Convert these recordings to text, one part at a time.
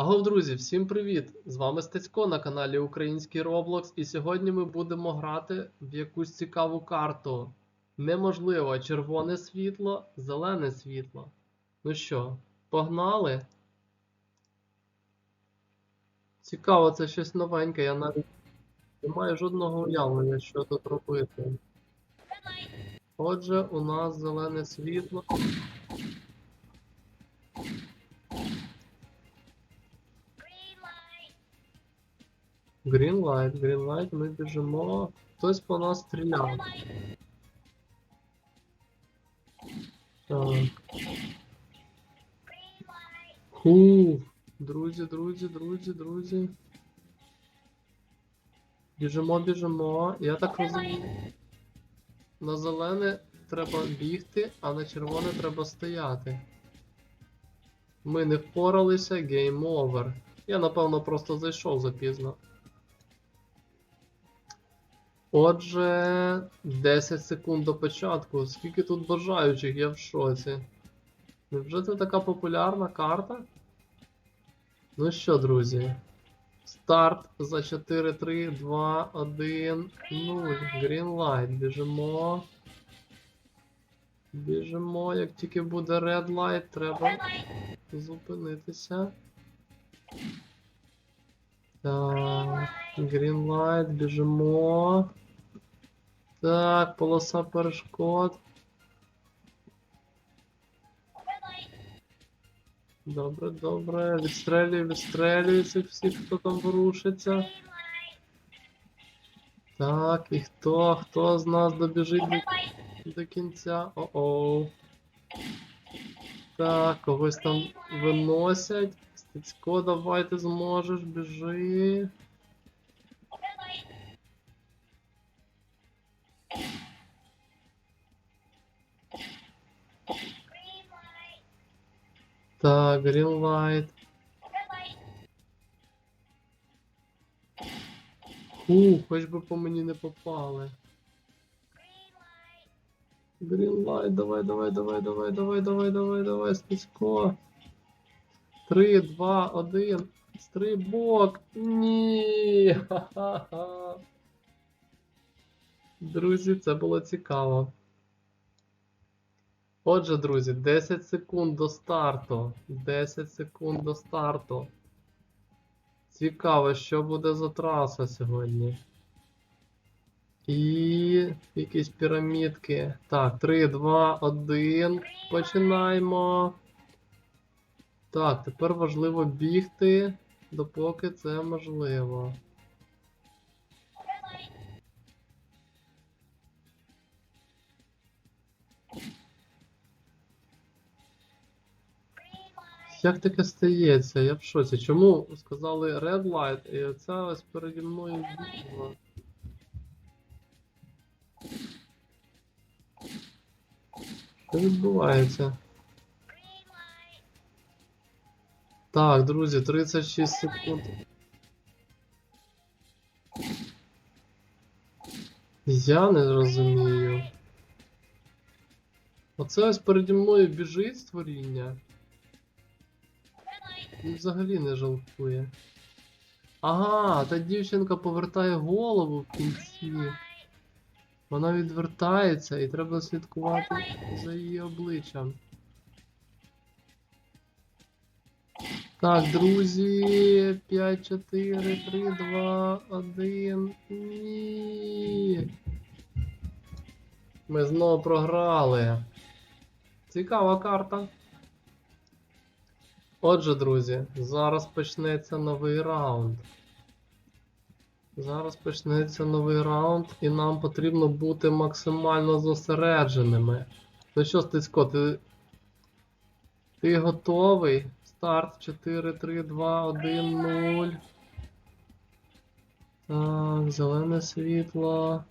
Агов, друзі, всім привіт! З вами Стецько на каналі Український Roblox, і сьогодні ми будемо грати в якусь цікаву карту. Неможливо червоне світло, зелене світло. Ну що, погнали? Цікаво, це щось новеньке, я навіть не маю жодного уявлення, що тут робити. Отже, у нас зелене світло. Green light, green light, ми біжимо. Хтось по нас стріляв. Так. Ху. Друзі, друзі, друзі, друзі. Біжимо, біжимо. Я так розумію. На зелене треба бігти, а на червоне треба стояти. Ми не впоралися, гейм овер. Я напевно просто зайшов запізно. Отже, 10 секунд до початку. Скільки тут бажаючих, я в шоці. Невже це така популярна карта? Ну що, друзі? Старт за 4, 3, 2, 1, 0. Green light. Біжимо. Біжимо. Як тільки буде red light, треба зупинитися. Так, light, біжимо. Так, полоса перешкод. Добре, добре. Відстрелюю, відстрелюю цих всіх, хто там ворушиться. Так, і хто? Хто з нас добіжить до, до кінця? О-оу. Так, когось там виносять. Січко, давай ты сможешь, бежи. Так, green light. Ху, хоч би по мені не попали. Green light, давай, давай, давай, давай, давай, давай, давай, давай, спічко. 3, 2, 1. Стрибок. Ні. Ха-ха-ха. Друзі, це було цікаво. Отже, друзі, 10 секунд до старту. 10 секунд до старту. Цікаво, що буде за траса сьогодні. І якісь пірамідки. Так, 3, 2, 1. Починаємо. Так, тепер важливо бігти, допоки це можливо. Як таке стається? Я в шоці. Чому сказали red light, і оця ось переді мною бігла? Що відбувається? Так, друзі, 36 секунд. Я не розумію. Оце ось переді мною біжить створіння. Він взагалі не жалкує. Ага, та дівчинка повертає голову в кінці. Вона відвертається і треба слідкувати за її обличчям. Так, друзі, 5, 4, 3, 2, 1. Ні. Ми знову програли. Цікава карта. Отже, друзі, зараз почнеться новий раунд. Зараз почнеться новий раунд, і нам потрібно бути максимально зосередженими. Ну що, Стецько, ти. Ти готовий? Старт 4, 3, 2, 1, 0. Так, зелене світло.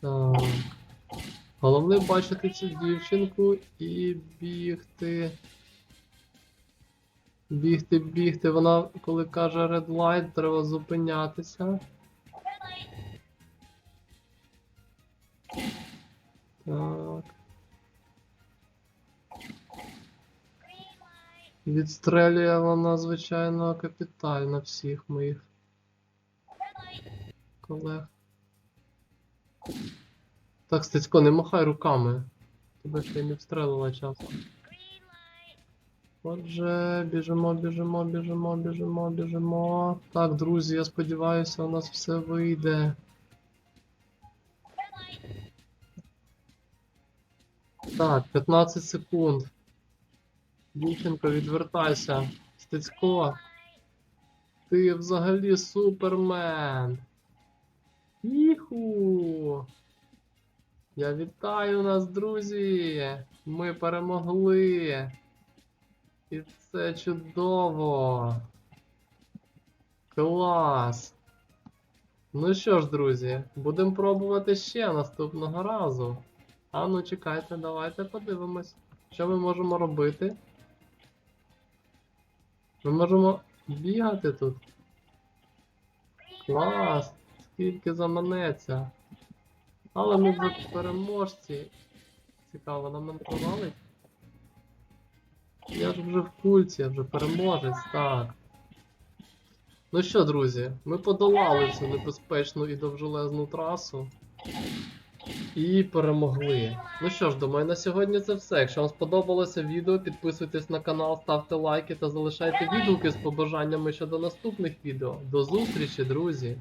Так. Головне бачити цю дівчинку і бігти. Бігти, бігти. Вона, коли каже Red Light, треба зупинятися. Так. Відстрелює вона, звичайно, капітально всіх моїх колег. Так, Стецько, не махай руками. Тебе ще й не встрелила часом. Отже, біжимо, біжимо, біжимо, біжимо, біжимо. Так, друзі, я сподіваюся, у нас все вийде. Так, 15 секунд. Дівчинко, відвертайся. Стецько. Ти взагалі супермен. Іху. Я вітаю нас, друзі! Ми перемогли! І це чудово! Клас! Ну що ж, друзі, будемо пробувати ще наступного разу. А ну чекайте, давайте подивимось, що ми можемо робити. Ми можемо бігати тут. Клас! Скільки заманеться. Але ми вже переможці. Цікаво, на мене. Я ж вже в культі, я вже переможець, так. Ну що, друзі, ми подолали цю небезпечну і довжелезну трасу. І перемогли. Ну що ж, думаю, на сьогодні це все. Якщо вам сподобалося відео, підписуйтесь на канал, ставте лайки та залишайте відгуки з побажаннями щодо наступних відео. До зустрічі, друзі!